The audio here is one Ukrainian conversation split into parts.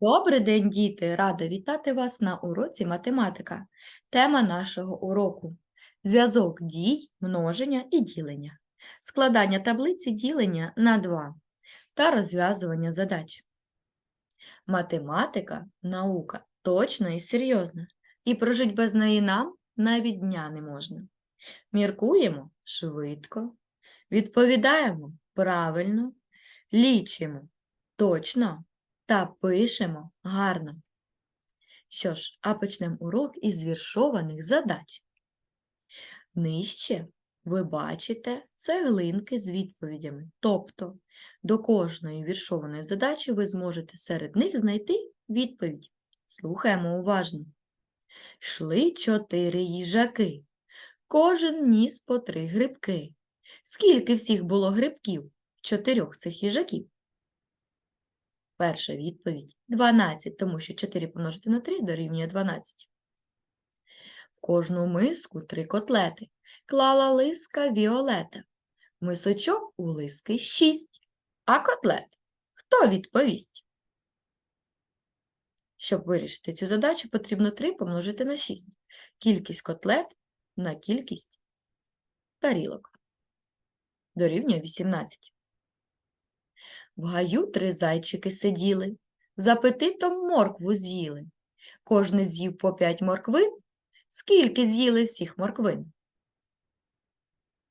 Добрий день, діти! Рада вітати вас на уроці математика. Тема нашого уроку зв'язок дій, множення і ділення, складання таблиці ділення на 2 та розв'язування задач. Математика наука точна і серйозна, і прожить без неї нам навіть дня не можна. Міркуємо швидко, відповідаємо правильно, лічимо точно та пишемо гарно. Що ж, а почнемо урок із віршованих задач. Нижче ви бачите цеглинки з відповідями. Тобто до кожної віршованої задачі ви зможете серед них знайти відповідь. Слухаємо уважно. Йшли чотири їжаки. Кожен ніс по три грибки. Скільки всіх було грибків в чотирьох цих їжаків? Перша відповідь 12, тому що 4 помножити на 3 дорівнює 12. В кожну миску три котлети. Клала лиска Віолета. Мисочок у лиски 6. А котлет хто відповість? Щоб вирішити цю задачу, потрібно 3 помножити на 6. Кількість котлет на кількість тарілок. Дорівнює 18. В гаю три зайчики сиділи, з апетитом моркву з'їли. Кожний з'їв по п'ять морквин. Скільки з'їли всіх морквин?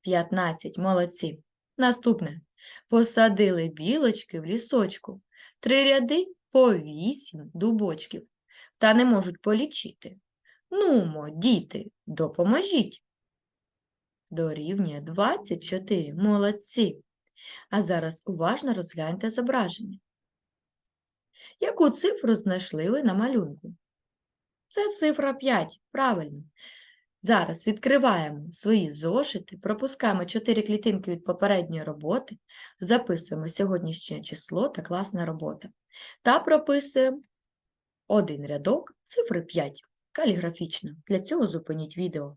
П'ятнадцять, молодці. Наступне. Посадили білочки в лісочку. Три ряди по вісім дубочків. Та не можуть полічити. Нумо, діти, допоможіть. Дорівнює 24. Молодці. А зараз уважно розгляньте зображення. Яку цифру знайшли ви на малюнку? Це цифра 5, правильно. Зараз відкриваємо свої зошити, пропускаємо 4 клітинки від попередньої роботи, записуємо сьогоднішнє число та класна робота. Та прописуємо один рядок цифри 5 каліграфічно. Для цього зупиніть відео.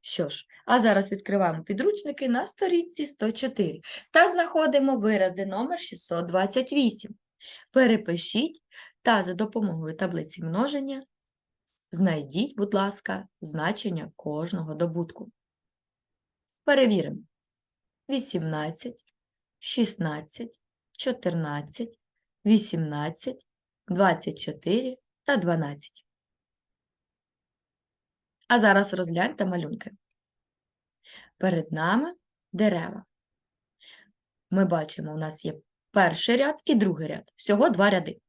Що ж, а зараз відкриваємо підручники на сторінці 104 та знаходимо вирази номер 628. Перепишіть та за допомогою таблиці множення знайдіть, будь ласка, значення кожного добутку. Перевіримо. 18, 16, 14, 18, 24 та 12. А зараз розгляньте малюнки. Перед нами дерева. Ми бачимо, у нас є перший ряд і другий ряд. Всього два ряди.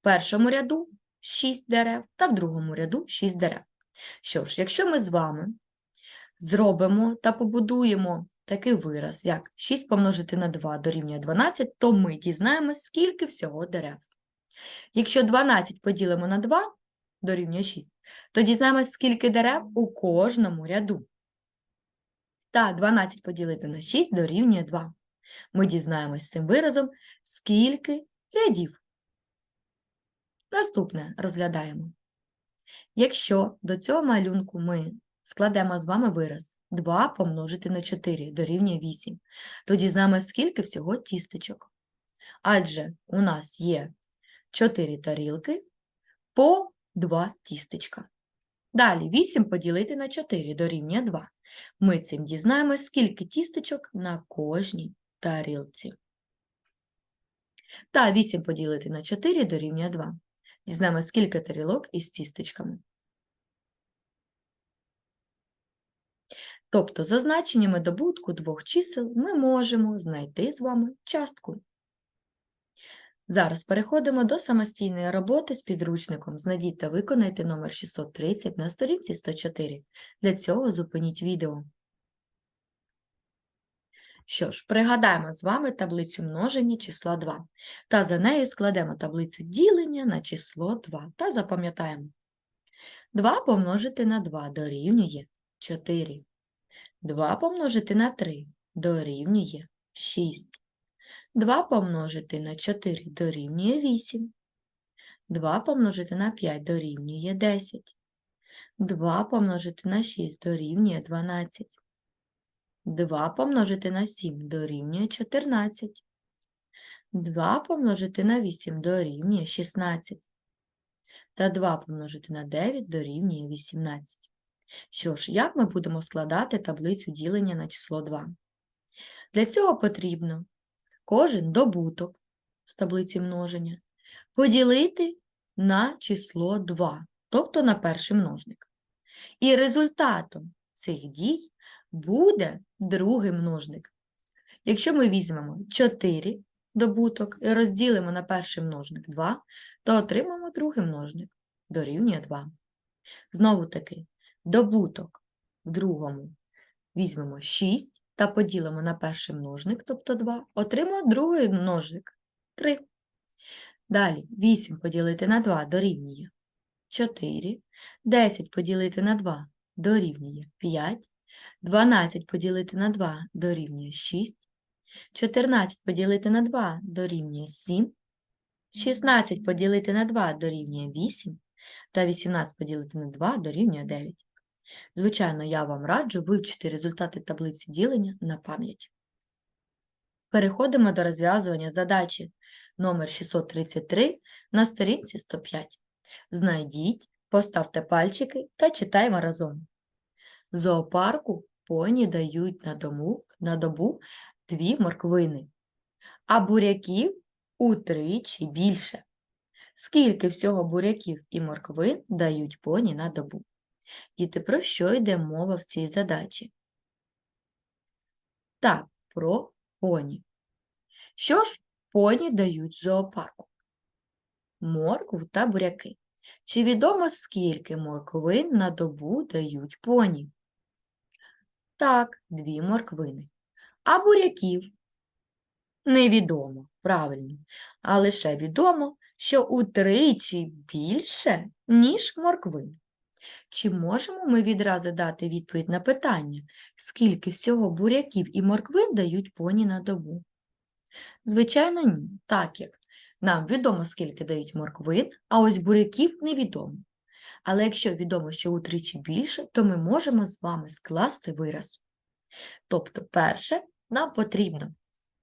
В першому ряду 6 дерев та в другому ряду 6 дерев. Що ж, якщо ми з вами зробимо та побудуємо такий вираз, як 6 помножити на 2 дорівнює 12, то ми дізнаємося, скільки всього дерев. Якщо 12 поділимо на 2, дорівнює 6, то дізнаємось, скільки дерев у кожному ряду. Та 12 поділити на 6 дорівнює 2. Ми дізнаємось цим виразом, скільки рядів. Наступне розглядаємо. Якщо до цього малюнку ми складемо з вами вираз 2 помножити на 4 дорівнює 8, то дізнаємось, скільки всього тістечок. Адже у нас є 4 тарілки по 2 тістечка. Далі 8 поділити на 4 дорівнює 2. Ми цим дізнаємось, скільки тістечок на кожній тарілці. Та 8 поділити на 4 дорівнює 2. Дізнаємось, скільки тарілок із тістечками. Тобто, за значеннями добутку двох чисел ми можемо знайти з вами частку. Зараз переходимо до самостійної роботи з підручником. Знайдіть та виконайте номер 630 на сторінці 104. Для цього зупиніть відео. Що ж, пригадаємо з вами таблицю множення числа 2. Та за нею складемо таблицю ділення на число 2 та запам'ятаємо. 2 помножити на 2 дорівнює 4. 2 помножити на 3 дорівнює 6. 2 помножити на 4 дорівнює 8. 2 помножити на 5 дорівнює 10. 2 помножити на 6 дорівнює 12. 2 помножити на 7 дорівнює 14. 2 помножити на 8 дорівнює 16. Та 2 помножити на 9 дорівнює 18. Що ж, як ми будемо складати таблицю ділення на число 2? Для цього потрібно кожен добуток з таблиці множення поділити на число 2, тобто на перший множник. І результатом цих дій буде другий множник. Якщо ми візьмемо 4 добуток і розділимо на перший множник 2, то отримаємо другий множник дорівнює 2. Знову таки, добуток в другому візьмемо 6 та поділимо на перший множник, тобто 2, отримаємо другий множник 3. Далі 8 поділити на 2 дорівнює 4, 10 поділити на 2 дорівнює 5, 12 поділити на 2 дорівнює 6, 14 поділити на 2 дорівнює 7, 16 поділити на 2 дорівнює 8, та 18 поділити на 2 дорівнює 9. Звичайно, я вам раджу вивчити результати таблиці ділення на пам'ять. Переходимо до розв'язування задачі номер 633 на сторінці 105. Знайдіть, поставте пальчики та читаємо разом. Зоопарку поні дають на, дому, на добу дві морквини, а буряків утричі більше. Скільки всього буряків і морквин дають поні на добу? Діти, про що йде мова в цій задачі? Так, про поні. Що ж поні дають зоопарку? Моркву та буряки. Чи відомо, скільки морквин на добу дають поні? Так, дві морквини. А буряків? Невідомо, правильно. А лише відомо, що утричі більше, ніж морквин. Чи можемо ми відразу дати відповідь на питання, скільки всього буряків і морквин дають поні на добу? Звичайно, ні, так як нам відомо, скільки дають морквин, а ось буряків невідомо. Але якщо відомо, що утричі більше, то ми можемо з вами скласти вираз. Тобто, перше, нам потрібно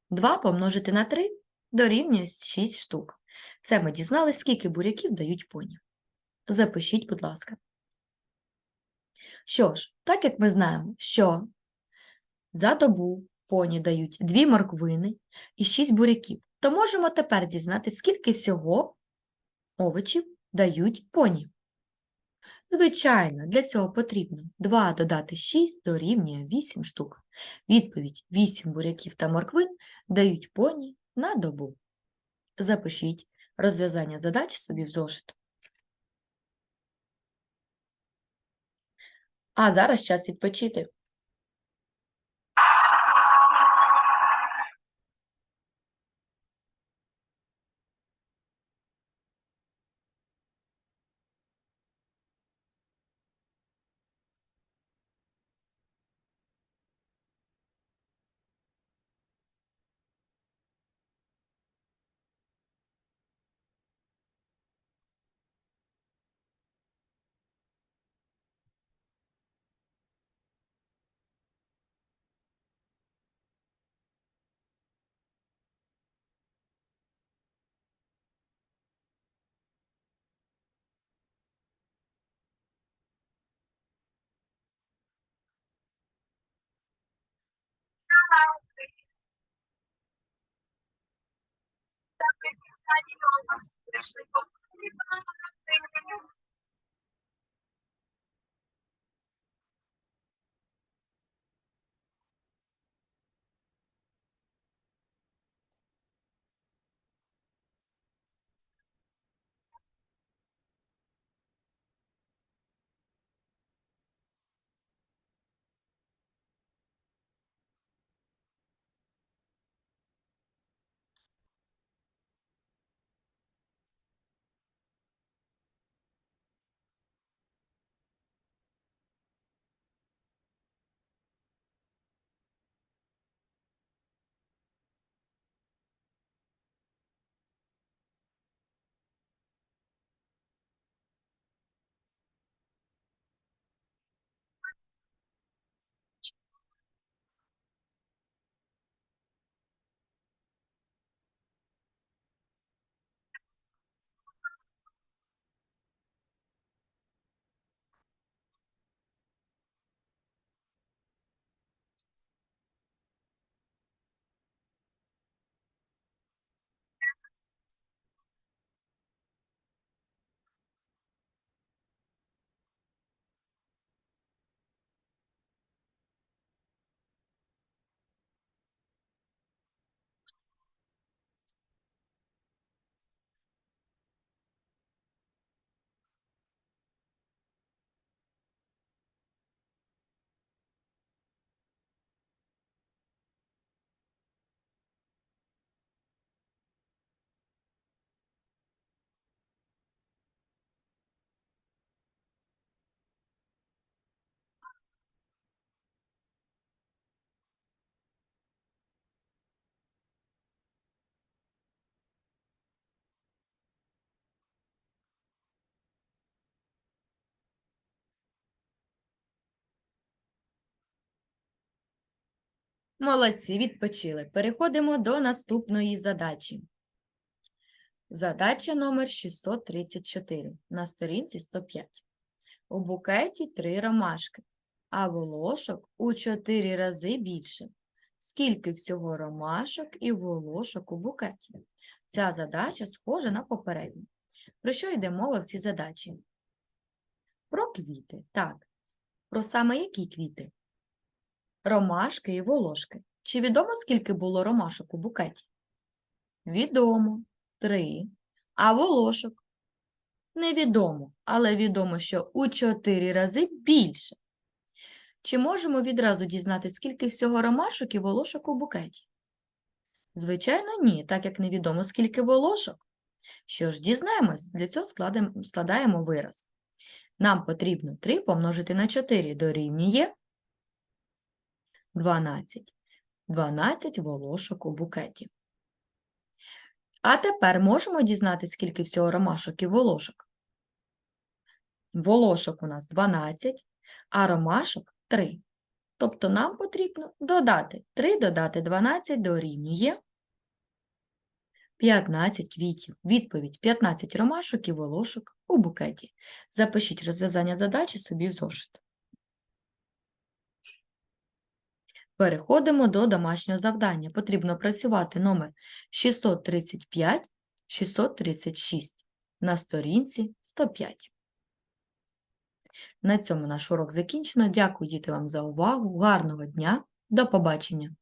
2 помножити на 3 дорівнює 6 штук. Це ми дізналися, скільки буряків дають поні. Запишіть, будь ласка. Що ж, так як ми знаємо, що за добу поні дають 2 морквини і 6 буряків, то можемо тепер дізнатися, скільки всього овочів дають поні. Звичайно, для цього потрібно 2 додати 6 дорівнює 8 штук. Відповідь 8 буряків та морквин дають поні на добу. Запишіть розв'язання задач собі в зошит. А зараз час відпочити. Так, Молодці, відпочили. Переходимо до наступної задачі. Задача номер 634 на сторінці 105. У букеті три ромашки, а волошок у 4 рази більше. Скільки всього ромашок і волошок у букеті? Ця задача схожа на попередню. Про що йде мова в цій задачі? Про квіти, так. Про саме які квіти? Ромашки і волошки. Чи відомо, скільки було ромашок у букеті? Відомо. Три. А волошок? Невідомо, але відомо, що у чотири рази більше. Чи можемо відразу дізнати, скільки всього ромашок і волошок у букеті? Звичайно, ні, так як невідомо, скільки волошок. Що ж, дізнаємось, для цього складаємо вираз. Нам потрібно 3 помножити на 4 дорівнює 12. 12 волошок у букеті. А тепер можемо дізнатися, скільки всього ромашок і волошок? Волошок у нас 12, а ромашок 3. Тобто нам потрібно додати 3 додати 12 дорівнює 15 квітів. Відповідь 15 ромашок і волошок у букеті. Запишіть розв'язання задачі собі в зошит. Переходимо до домашнього завдання. Потрібно працювати номер 635, 636 на сторінці 105. На цьому наш урок закінчено. Дякую, діти, вам за увагу. Гарного дня. До побачення!